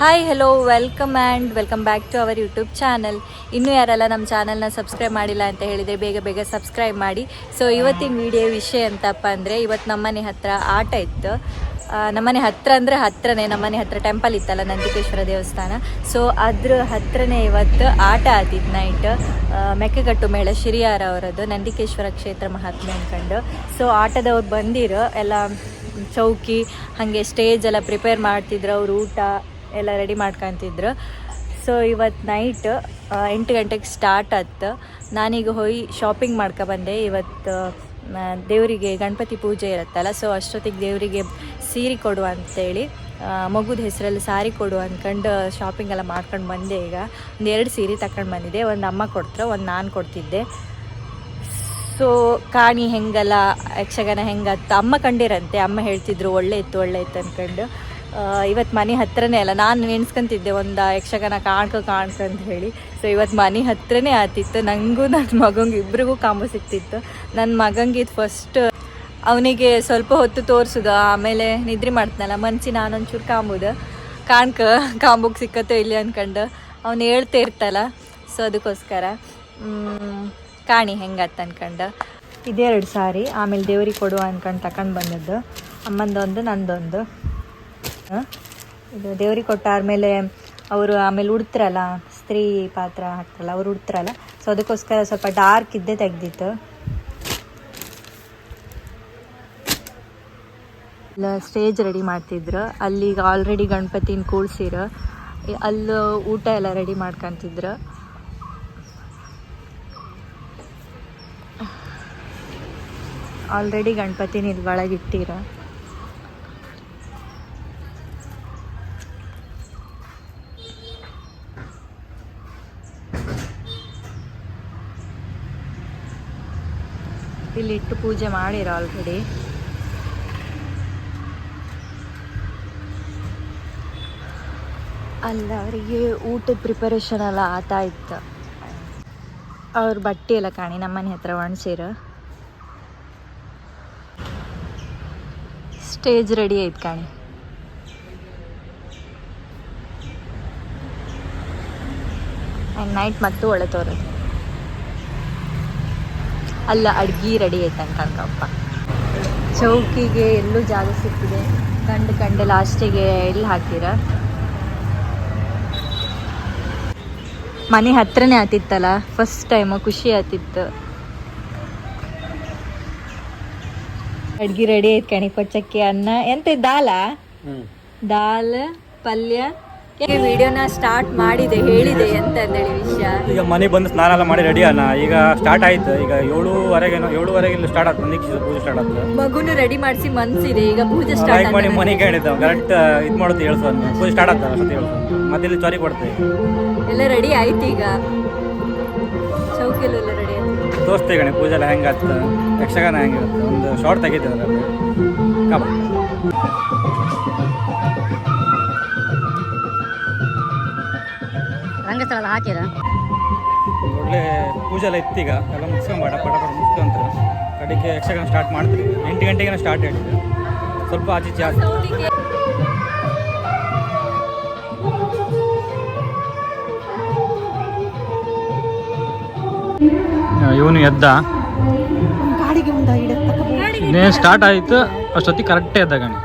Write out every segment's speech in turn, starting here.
Hi hello welcome and welcome back to our YouTube channel ಇನ್ನೂ ಯಾರೆಲ್ಲ ನಮ್ಮ ಚಾನಲ್ನ ಸಬ್ಸ್ಕ್ರೈಬ್ ಮಾಡಿಲ್ಲ ಅಂತ ಹೇಳಿದರೆ ಬೇಗ ಬೇಗ ಸಬ್ಸ್ಕ್ರೈಬ್ ಮಾಡಿ. ಸೊ ಇವತ್ತಿನ ವಿಡಿಯೋ ವಿಷಯ ಅಂತಪ್ಪ ಅಂದರೆ ಇವತ್ತು ನಮ್ಮನೆ ಹತ್ರ ಆಟ ಇತ್ತು. ನಮ್ಮನೆ ಹತ್ರ ಅಂದರೆ ಹತ್ರನೇ ನಮ್ಮನೆ ಹತ್ರ ಟೆಂಪಲ್ ಇತ್ತಲ್ಲ ನಂದಿಕೇಶ್ವರ ದೇವಸ್ಥಾನ. ಸೊ ಅದ್ರ ಹತ್ರನೇ ಇವತ್ತು ಆಟ ಆತಿತ್ತು ನೈಟ್ ಮೆಕ್ಕೆಗಟ್ಟು ಮೇಳ ಶಿರಿಯಾರ ಅವರದ್ದು, ನಂದಿಕೇಶ್ವರ ಕ್ಷೇತ್ರ ಮಹಾತ್ಮೆ ಅಂದ್ಕೊಂಡು ಸೊ ಆಟದವ್ರು ಬಂದಿರು, ಎಲ್ಲ ಚೌಕಿ, ಹಾಗೆ ಸ್ಟೇಜ್ ಎಲ್ಲ ಪ್ರಿಪೇರ್ ಮಾಡ್ತಿದ್ರು ಅವ್ರು ಊಟ. ಎಲ್ಲ ರೆಡಿ ಮಾಡ್ಕೊತಿದ್ರು. ಸೊ ಇವತ್ತು ನೈಟ್ ಎಂಟು ಗಂಟೆಗೆ ಸ್ಟಾರ್ಟ್ ಆಯ್ತು ನಾನೀಗ ಹೋಗಿ ಶಾಪಿಂಗ್ ಮಾಡ್ಕೊ ಬಂದೆ. ಇವತ್ತು ದೇವರಿಗೆ ಗಣಪತಿ ಪೂಜೆ ಇರುತ್ತಲ್ಲ ಸೊ ಅಷ್ಟೊತ್ತಿಗೆ ದೇವರಿಗೆ ಸೀರೆ ಕೊಡು ಅಂತೇಳಿ ಮಗುದ ಹೆಸರಲ್ಲಿ ಸಾರಿ ಕೊಡು ಅಂದ್ಕೊಂಡು ಶಾಪಿಂಗ್ ಎಲ್ಲ ಮಾಡ್ಕೊಂಡು ಬಂದೆ ಈಗ. ಒಂದು ಎರಡು ಸೀರೆ ತಕೊಂಡು ಬಂದಿದ್ದೆ ಒಂದು ಅಮ್ಮ ಕೊಡ್ತಾರೆ ಒಂದು ನಾನು ಕೊಡ್ತಿದ್ದೆ. ಸೊ ಕಾಣಿ ಹೆಂಗಲ್ಲ, ಯಕ್ಷಗಾನ ಹೆಂಗತ್ತ ಅಮ್ಮ ಕಂಡಿರಂತೆ. ಅಮ್ಮ ಹೇಳ್ತಿದ್ರು, ಒಳ್ಳೆ ಇತ್ತು ಒಳ್ಳೆ ಇತ್ತು ಅಂದ್ಕೊಂಡು ಇವತ್ತು ಮನೆ ಹತ್ರನೇ ಅಲ್ಲ, ನಾನು ನೆನ್ಸ್ಕೊಂತಿದ್ದೆ ಒಂದು ಯಕ್ಷಗಾನ ಕಾಣ್ಕೊ ಕಾಣ್ಕೊ ಅಂತ ಹೇಳಿ. ಸೊ ಇವತ್ತು ಮನೆ ಹತ್ರನೇ ಆತಿತ್ತು. ನನಗೂ ನನ್ನ ಮಗಂಗೆ ಇಬ್ರಿಗೂ ಕಾಂಬು ಸಿಕ್ತಿತ್ತು. ನನ್ನ ಮಗಂಗೆ ಇದು ಫಸ್ಟ್ ಅವನಿಗೆ ಸ್ವಲ್ಪ ಹೊತ್ತು ತೋರಿಸೋದು, ಆಮೇಲೆ ನಿದ್ರೆ ಮಾಡ್ತಾನಲ್ಲ ಮನ್ಸಿ ನಾನೊಂಚೂರು ಕಾಂಬುದು. ಕಾಣ್ಕ, ಕಾಂಬುಗೆ ಸಿಕ್ಕತ್ತೋ ಇಲ್ಲಿ ಅಂದ್ಕೊಂಡು ಅವ್ನು ಹೇಳ್ತಾ ಇರ್ತಲ್ಲ ಸೊ ಅದಕ್ಕೋಸ್ಕರ ಕಾಣಿ ಹೆಂಗತ್ತ ಅನ್ಕೊಂಡು. ಇದೆರಡು ಸಾರಿ, ಆಮೇಲೆ ದೇವ್ರಿಗೆ ಕೊಡುವ ಅನ್ಕೊಂಡು ತಕೊಂಡು ಬಂದದ್ದು. ಅಮ್ಮಂದೊಂದು, ನಂದೊಂದು? ಇದು ದೇವ್ರಿಗೆ ಕೊಟ್ಟಾದ್ಮೇಲೆ ಅವರು ಆಮೇಲೆ ಉಡ್ತಾರಲ್ಲ, ಸ್ತ್ರೀ ಪಾತ್ರ ಹಾಕ್ತಾರಲ್ಲ ಅವ್ರು ಉಡ್ತಾರಲ್ಲ. ಸೊ ಅದಕ್ಕೋಸ್ಕರ ಸ್ವಲ್ಪ ಡಾರ್ಕ್ ಇದ್ದೇ ತೆಗ್ದಿತ್ತು. ಸ್ಟೇಜ್ ರೆಡಿ ಮಾಡ್ತಿದ್ರು. ಅಲ್ಲಿಗ ಆಲ್ರೆಡಿ ಗಣಪತಿನ ಕೂಳ್ಸಿರು ಅಲ್ಲಿ ಊಟ ಎಲ್ಲ ರೆಡಿ ಮಾಡ್ಕೊತಿದ್ರು. ಆಲ್ರೆಡಿ ಗಣಪತಿನ ಇಲ್ಲಿ ಒಳಗೆ ಇಲ್ಲಿ ಇಟ್ಟು ಪೂಜೆ ಮಾಡಿರ ಆಲ್ರೆಡಿ ಅಲ್ಲ, ಅವರಿಗೆ ಊಟದ ಪ್ರಿಪರೇಷನ್ ಎಲ್ಲ ಆತಾ ಇತ್ತು. ಅವ್ರ ಬಟ್ಟೆ ಎಲ್ಲ ಕಾಣಿ ನಮ್ಮನೆ ಹತ್ರ ಒಣಸಿರ. ಸ್ಟೇಜ್ ರೆಡಿ ಆಯ್ತು ಕಾಣಿ. ನೈಟ್ ಮತ್ತು ಒಳ್ಳೆ ತೋರದು. ಅಲ್ಲ ಅಡ್ಗಿ ರೆಡಿ ಐತೆ ಅನ್ಕಂಕಪ್ಪ ಚೌಕಿಗೆ ಎಲ್ಲೂ ಜಾಗ ಸಿಕ್ಕಿದೆ. ಕಂಡು ಕಂಡು ಲಾಸ್ಟಿಗೆ ಎಲ್ಲಿ ಹಾಕಿರ ಮನೆ ಹತ್ರನೇ ಆತಿತ್ತಲ್ಲ ಫಸ್ಟ್ ಟೈಮ್ ಖುಷಿ ಆತಿತ್ತು. ಅಡ್ಗಿ ರೆಡಿ ಐತ್ ಕಣಿ ಕೊಚ್ಚಕ್ಕಿ ಅನ್ನ. ಎಂತ ದಾಲ? ದಾಲ್ ಪಲ್ಯ ವಿಡಿಯೋನ ಸ್ಟಾರ್ಟ್ ಮಾಡಿದೆ ಹೇಳಿದೆ ಅಂತ ಹೇಳಿ ವಿಷಯ? ಈಗ ಮನೆ ಬಂದು ಸ್ನಾನ ಎಲ್ಲ ಮಾಡಿ ರೆಡಿ ಅಲ್ಲ ಈಗ ಸ್ಟಾರ್ಟ್ ಆಯ್ತು. ಈಗ ಏಳುವರೆಗೆ ಏಳುವರೆಗೆ ಇಲ್ಲಿ ಸ್ಟಾರ್ಟ್ ಆಗ್ತದೆ ಪೂಜೆ ಸ್ಟಾರ್ಟ್ ಆಗ್ತದೆ. ಮಗುನು ರೆಡಿ ಮಾಡಿಸಿ ಮನ್ಸಿದೆ ಈಗ ಪೂಜೆ ಸ್ಟಾರ್ಟ್ ಮಾಡಿ ಮನೆಗೆ ಹೇಳಿದ್ದ ಕರೆಕ್ಟ್ ಇದು ಮಾಡುತ್ತೆ ಹೇಳ್ಸೋ ಪೂಜೆ ಸ್ಟಾರ್ಟ್ ಆಗ್ತದೆ ಅಷ್ಟೊತ್ತು ಹೇಳ್ಸೋ ಮತ್ತೆ ಇಲ್ಲಿ ಚಾರಿ ಕೊಡ್ತೇವೆ ಎಲ್ಲ ರೆಡಿ ಆಯ್ತು ಈಗ. ಚೌಕಿಲೆಲ್ಲ ರೆಡಿ ಆಯ್ತು. ತೋರಿಸ್ತೇವೆ ಗಣಿ ಪೂಜೆ ಎಲ್ಲ ಹೆಂಗಾಗ್ತದೆ ಯಕ್ಷಗಾನ ಹೆಂಗಿರುತ್ತೆ? ಒಂದು ಶಾರ್ಟ್ ತೆಗಿತೇವೆ ಅದರಲ್ಲಿ. ಕಬ ರಂಗಸ್ಥಳ ಹಾಕಿರ? ಒಳ್ಳೆ ಪೂಜೆ ಎಲ್ಲ ಇತ್ತೀಗ ಎಲ್ಲ ಮುಗಿಸ್ಕೊಂಬೇಡ ಪಟ ಪಟ ಮುಗಿಸ್ಕೊಂತ ಕಡೆಗೆ ಯಕ್ಷಗಾನ ಸ್ಟಾರ್ಟ್ ಮಾಡ್ತೀವಿ. ಎಂಟು ಗಂಟೆಗೆ ಸ್ಟಾರ್ಟ್ ಹೇಳಿದ್ವಿ ಸ್ವಲ್ಪ ಆಚೆ ಜಾಸ್ತಿ ಇವನು ಎದ್ದ. ಇನ್ನೇನು ಸ್ಟಾರ್ಟ್ ಆಯಿತು. ಅಷ್ಟೊತ್ತಿಗೆ ಕರೆಕ್ಟೇ ಎದ್ದ ಗಣಿ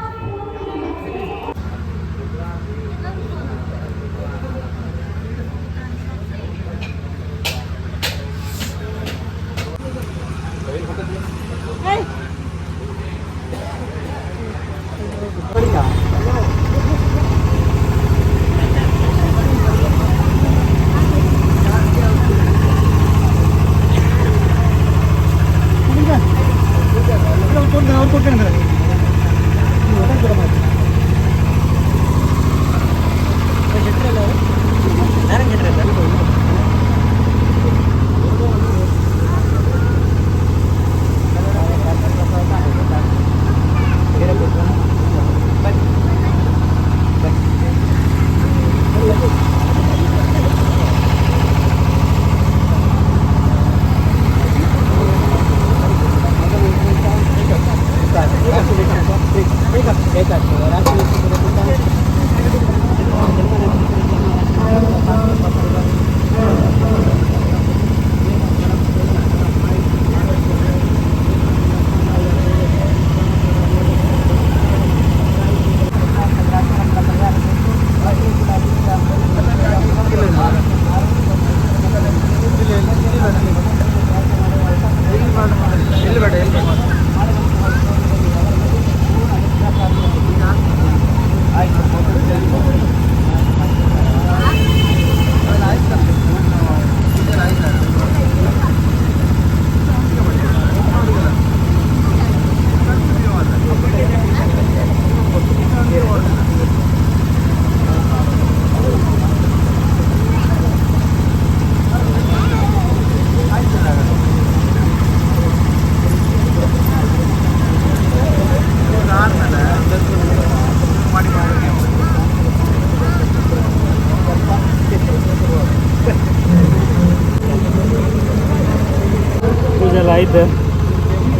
ಇದು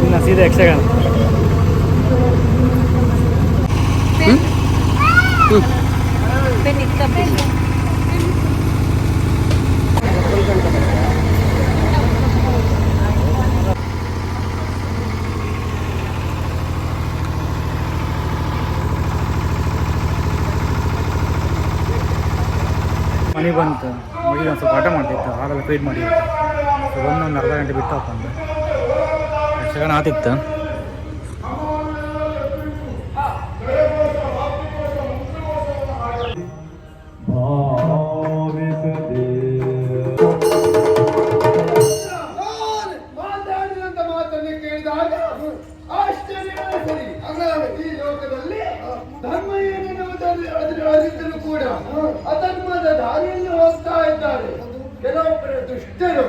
ಇನ್ನು ಸೀದಾ ಯಕ್ಷಗಾನ. ಮನೆ ಬಂತು. ಮುಗಿದ ಒಂದು ಸ್ವಲ್ಪ ಆಟ ಮಾಡ್ತಿತ್ತು. ಹಾಗೆಲ್ಲ ಫೀಡ್ ಮಾಡಿ. ಸೊ ಒಂದೊಂದು ಅರ್ಧ ಗಂಟೆ ಹಾಕೊಂಡು ಯಕ್ಷಗಾನ ಆತಿತ್ತು ನಾನು ಮಾತಾಡಿದಂತ ಮಾತನ್ನು ಕೇಳಿದಾಗ ಆಶ್ಚರ್ಯ ಸರಿ ಈ ಲೋಕದಲ್ಲಿ ಧರ್ಮ ಏನೆನ್ನುವುದನ್ನು ಕೂಡ ಅಧರ್ಮದ ದಾರಿಯಲ್ಲಿ ಹೋಗ್ತಾ ಇದ್ದಾರೆ. ಕೆಲವೊಬ್ಬರ ದುಷ್ಟರು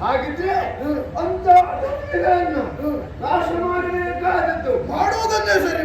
ಹಾಗಿದ್ರೆ ಅಂತ ನಾಶ ಮಾಡಬೇಕಾದದ್ದು ಮಾಡುವುದನ್ನೇ ಸರಿ